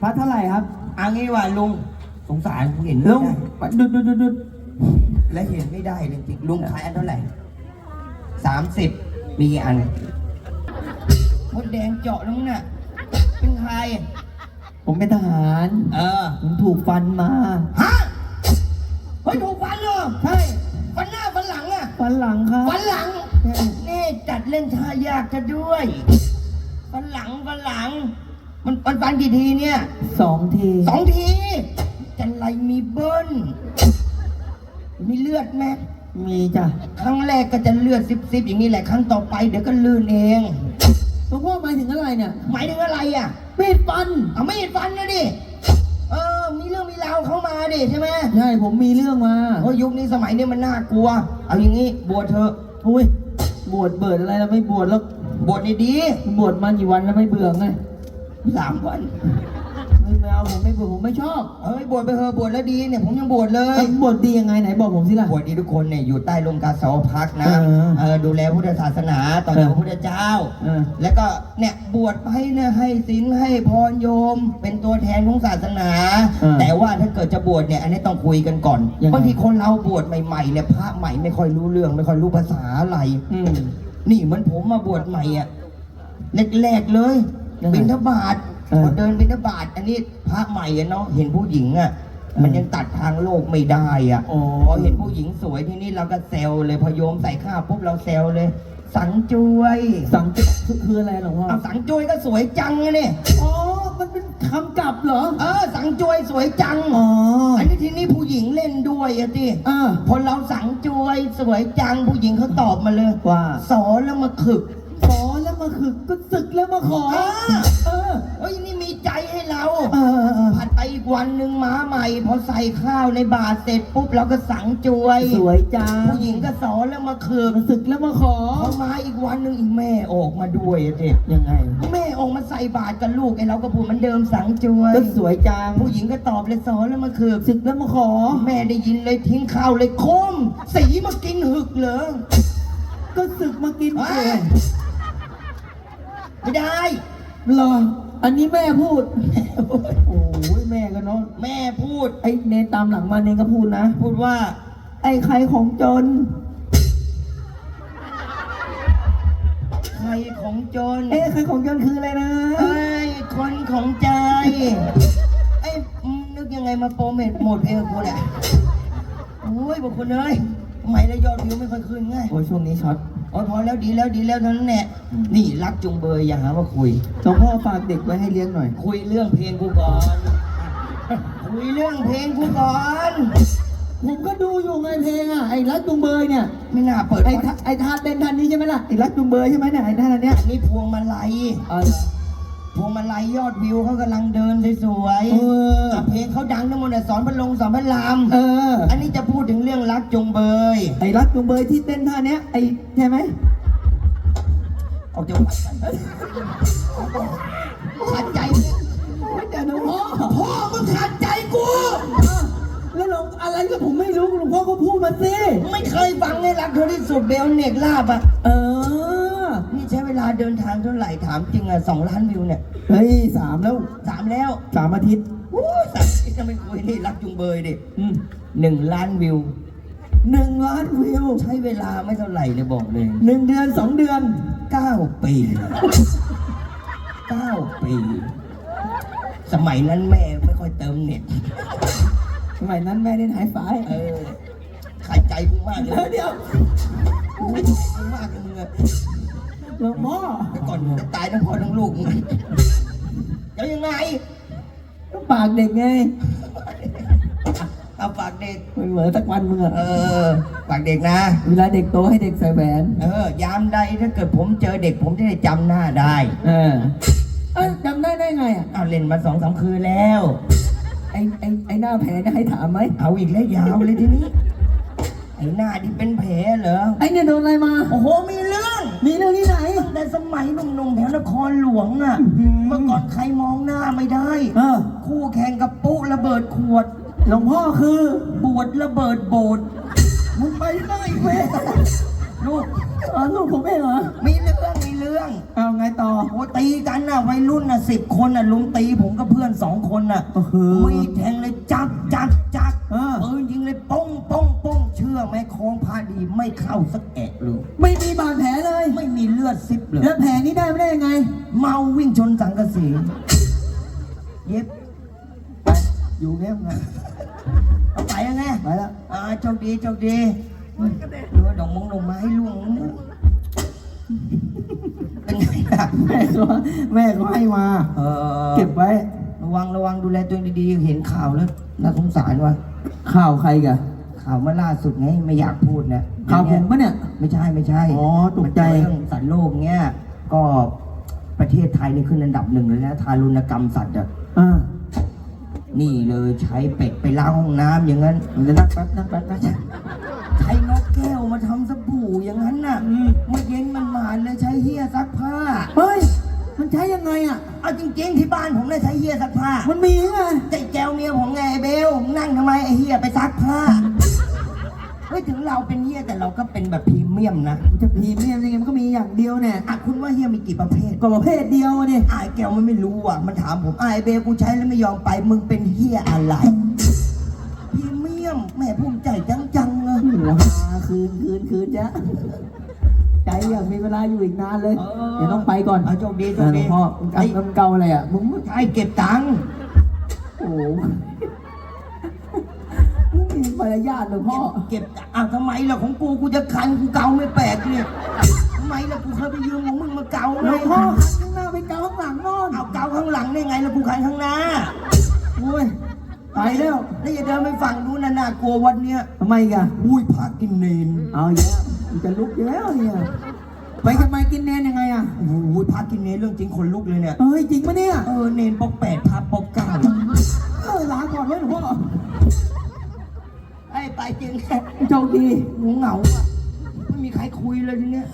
พัดเท่าไหร่ครับ เอางี้ว่าลุงสงสารเห็นลุไม่งได้ดุดดุดดุดดุดและเห็นไม่ได้จริงๆลุงขายอันเท่าไหร่สามสิบมีกี่อันมดแดงเจาะลุงน่ะเป็นใครผมเป็นทหาร เออผมถูกฟันมา ฮะเฮ้ยถูกฟันเหรอใช่ฟันหน้าฟันหลังอะฟันหลังครับ ฟันหลังนี่จัดเล่นท่ายากจะด้วยฟันหลังฟันหลัง มันมันฟันกี่ทีเนี่ยสองทีสองที จันไรมีเบิ้ล มีเลือดไหมมีจ้ะ ครั้งแรกก็จะเลือดซิบซิบอย่างนี้แหละ ครั้งต่อไปเดี๋ยวก็ลื่นเอง หลวงพ่อหมายถึงอะไรเนี่ยหมายถึงอะไรอะ มีดฟัน เอาไม่เห็นฟันนะดิ เออ มีเรื่องมีราวเข้ามาดิใช่ไหมใช่ผมมีเรื่องมาโอ้ยยุคนี้สมัยนี้มันน่ากลัว เอาอย่างนี้บวชเถอะ อุ้ยบวชเบิดอะไรแล้วไม่บวชแล้วบวชดีบวชมากี่วันแล้วไม่เบื่อไงๆ สามวันไม่ไม่เอาผมไม่บวชผมไม่ชอบเฮ้ยบวชไปเถอะบวชแล้วดีเนี่ยผมยังบวชเลยเอ้ยบวชดียังไงไหนบอกผมสิล่ะ บวชดีทุกคนเนี่ยอยู่ใต้ลมกาสาวพักนะเออเออดูแลพุทธศาสนาต่อจากพระพุทธเจ้า เออ แล้วก็เนี่ยบวชให้เนี่ยให้ศีลให้พรโยม เป็นตัวแทนของศาสนา เออแต่ว่าถ้าเกิดจะบวชเนี่ยอันนี้ต้องคุยกันก่อนยังไง บางทีคนเราบวชใหม่ๆเนี่ยพระใหม่ไม่ค่อยรู้เรื่องไม่ค่อยรู้ภาษาอะไร อืมนี่เหมือนผมมาบวชใหม่อะแรกๆเลย ยังไง บิณฑบาตเออ พอเดินบิณฑบาตอันนี้พระใหม่อะเนาะเห็นผู้หญิงอะ มันยังตัดทางโลกไม่ได้อะอ๋อ พอเห็นผู้หญิงสวยที่นี่เราก็แซวเลยพอโยมใส่ข้าวปุ๊บเราแซวเลย สังจวยสังเกตคืออะไรหลวงพ่อเอาสังจวยก็สวยจังอะเนี่ยอ๋อ มันเป็นคำกลับเหรอ เออ สังจวยสวยจังอ๋ออันนี้ที่นี่ผู้หญิงเล่นด้วยอะติเออพอเราสังจวยสวยจังผู้หญิงเขาตอบมาเลยว่า สอนแล้วมาขึก ขอแล้วมาคือก็ศึกแล้วมาขอ เออเออ เฮ้ยนี่มีใจให้เรา เออเออเออผัดไปอีกวันหนึ่งม้าใหม่ พอใส่ข้าวในบาตรเสร็จปุ๊บเราก็สังจวยสวยจังผู้หญิงก็สอนแล้วมาขึกมาศึกแล้วมาขอ พอมาอีกวันหนึ่งอีกแม่ออกมาด้วยอะเด็กยังไง แม่ออกมาใส่บาตรกับลูกไอ้เราก็พูดเหมันเดิมสังจวย ก็สวยจังผู้หญิงก็ตอบเลยสอนแล้วมาขึกศึกแล้วมาขอ แม่ได้ยินเลยทิ้งข้าวเลยโคม สีมากินหึกเลยก็ศึกมากินเฮ้เอยง ไม่ได้ เหรอ อันนี้แม่พูด โอ้ยแม่ก็เนาะแม่พูด ไอ้เนนตามหลังมาเนนก็พูดนะ พูดว่า ไอ้ใครของจน ใครของจน เอ้ใครของจนคืออะไรนะเอ้ยคนของใจ ไอ้ยมึงนึกยังไงมาโปรโมทโหมดเพลงกูเนี่ยโอ้ยบอกคนเอ้ยทำไมแล้วยอดวิวไม่ค่อยขึ้นไง โอ้ยช่วงนี้ช็อตโอ้ยพอแล้วดีแล้วดีแล้วเท่านั้นแหละนี่รักจุงเบยอย่าหาว่าคุยหลวงพ่อฝากเด็กไว้ให้เลี้ยงหน่อย คุยเรื่องเพลงกูก่อน คุยเรื่องเพลงกูก่อน ผมก็ดูอยู่ไงเพลงอะไอ้รักจุงเบยเนี่ยไม่น่าเปิดไอ้ไอ้ท่าไอ้ท่าเต้นท่านนี้ใช่ไหมล่ะไอ้รักจุงเบยใช่ไหมเนี่ยไอ้ท่าเนี้ยนี่พวงมาลัยเออ พวงมาลัยยอดวิวเขากำลังเดินสวยเออกับเพลงเขาดังทั้งหมดอะสอนพระลงสอนพระรามเออ อันนี้จะพูดถึงเรื่องรักจงเบย ไอ้รักจุงเบยที่เต้นท่าเนี้ยไอ้ใช่ไหมออกจากวัดกันขัดใจเนี่ยแต่หลวงพ่อพ่อมึงขัดใจกู แล้วหลวงอะไรก็ผมไม่รู้หลวงพ่อก็พูดมาสิไม่เคยฟังในรักเธอที่สุดเบลเนกลาบอะเออนี่ใช้เวลาเดินทางเท่าไหร่ถามจริงอะสองล้านวิวเนี่ยเฮ้ยสามแล้วสามแล้วสามอาทิตย์โอ้ยสามที่จะไม่คุยนี่รักจุงเบยดิอืมหนึ่งล้านวิวหนึ่งล้านวิวใช้เวลาไม่เท่าไหร่เลยบอกเลยหนึ่งเดือนสองเดือนเก้าปีเก้าปี สมัยนั้นแม่ไม่ค่อยเติมเน็ต สมัยนั้นแม่เล่นไฮไฟเออขัดใจกูมากเลเดี๋ยวยเดี๋ยวขัดใจกูมากเลยมึงอะ หลวงพ่อแต่ก่อนจะตายทั้งพ่อทั้งลูกมึงแล้วยังไงก็ปากเด็กไงเอาฝากเด็กไม่เหมือนสักวันมึงอะเออฝากเด็กนะ เวลาเด็กโตให้เด็กใส่แหวนเออยามใดถ้าเกิดผมเจอเด็กผมจะได้จำหน้าได้ เออเอ้ยจำได้ได้ไงอะเอาเล่นมาสองสามคืนแล้ว ไอ้ไอ้ไอ้หน้าแผลจะให้ถามไหมเอาอีกแล้วยาวเลยทีนี้ ไอ้หน้าที่เป็นแผลเหรอ ไอ้เนี่ยโดนอะไรมา โอ้โหมีเรื่อง มีเรื่องที่ไหนตั้ งแต่สมัยหนุ่มๆแถวนครหลวงอะอื้อหือเมื่อก่อนใครมองหน้าไม่ได้ เออ คู่แข่งกับปุ๊ระเบิดขวด หลวงพ่อคือบวชระเบิดโบสถ์มึงไปได้เว้ยลูก อ๋อลูกผมเองเหรอมีเรื่องมีเรื่องรื่อง เอาไงต่อ โอ้ตีกันน่ะวัยรุ่นน่ะสิบคนน่ะลุมตีผมกับเพื่อนสองคนน่ะโอ้โหมีดแทงเลยจักจักจักเออ ปืนยิงเลยป้องป้องป้องเชื่อไหมโค้งพาดีไม่เข้าสักแอะเลย ไม่มีบาดแผลเลยไม่มีเลือดซิบเลย แล้วแผลนี้ได้ไม่ได้ยังไง เมาวิ่งชนสังกะสี เย็บไปอยู่เงี้ยไงเอาไปยังไงไปแล้วอ่าโชคดีโชคดีเรือดอกมงดอกไม้ล่วงนะเป็นไงล่ะแม่ก็แม่ก็ให้มา เออเก็บไว้ ระวังระวังดูแลตัวเองดีๆ เห็นข่าวแล้วน่าสงสารว่ะข่าวใครกัน ข่าวเมื่อล่าสุดไงไม่อยากพูดนะข่าวผมปะเนี่ย ไม่ใช่ไม่ใช่อ๋อตกใจ มันเป็นเรื่องสัตว์โลกเนี้ยก็ประเทศไทยนี่ขึ้นอันดับหนึ่งเลยนะทารุณกรรมสัตว์อะอ่านี่เลยใช้เป็ดไปล้างห้องน้ำอย่างนั้นเดี๋ยวนั่งแป๊บนั่งแป๊บนะใช้นกแก้วมาทำสบู่อย่างนั้นน่ะอืมเมื่อเย็นมันมาเลยใช้เฮียซักผ้าเฮ้ย มันใช้ยังไงอะ เอาจริงๆที่บ้านผมเนี่ยใช้เฮียซักผ้า มันมีไง ใจแจวเมียผมไงไอ้เบลนั่งทำไมไอ้เฮียไปซักผ้า เฮ้ยถึงเราเป็นเฮียแต่เราก็เป็นแบบพรีเมียมนะมันจะพรีเมียมยังไงมันก็มีอย่างเดียวเนี่ยอะคุณว่าเฮียมีกี่ประเภทก็ประเภทเดียวอะดิไอ้แก้วมันไม่รู้อะมันถามผมไอ้เบลกูใช้แล้วไม่ยอมไปมึงเป็นเฮียอะไรพรีเมียมแหม่ภูมิใจจังจังๆเลยหัวหาคืนคืนคืนจ้ะใจอยากมีเวลาอยู่อีกนานเลยเดี๋ยวต้องไปก่อนเอาโชคดีโชเออคหลดีวงพ่อมึงไอ้กำลังเกาอะไรอะมึงใช่เก็บตังค์โอ้โห มึงมีมารยาทหลวงพ่อ เก็บอ้าวทำไมล่ะของกูกูจะคันกูเกาไม่แปลกเนี่ยทำไมล่ะกูเคยไปยืมของมึงมาเกาหลไงวงพ่อหันข้างหน้าไปเกาข้างหลังโน่นเอาเกาข้างหลังได้ไงแล้วกูคันข้างหน้าโอ้ยไปแล้วแล้วอย่าเดินไปฝั่งนู้นนะน่ากลัววันเนี้ยทำไมอีกันอุ้ยพากินเนนเอาเยอะมันจะลุกอยู่แล้วเนี่ยไปทำไมกินแนนยังไงอะโอ้ยพากินเนนเรื่องจริงคนลุกเลยเนี่ย เอ้ยจริงปะเนี่ยเออเนนปกแปดพาปกเก้า เออลาก่อนไว้หลวงพ่อ ไอ้ไปจริงโชคดีหนูเหงาอะไม่มีใครคุยเลยทีเนี้ย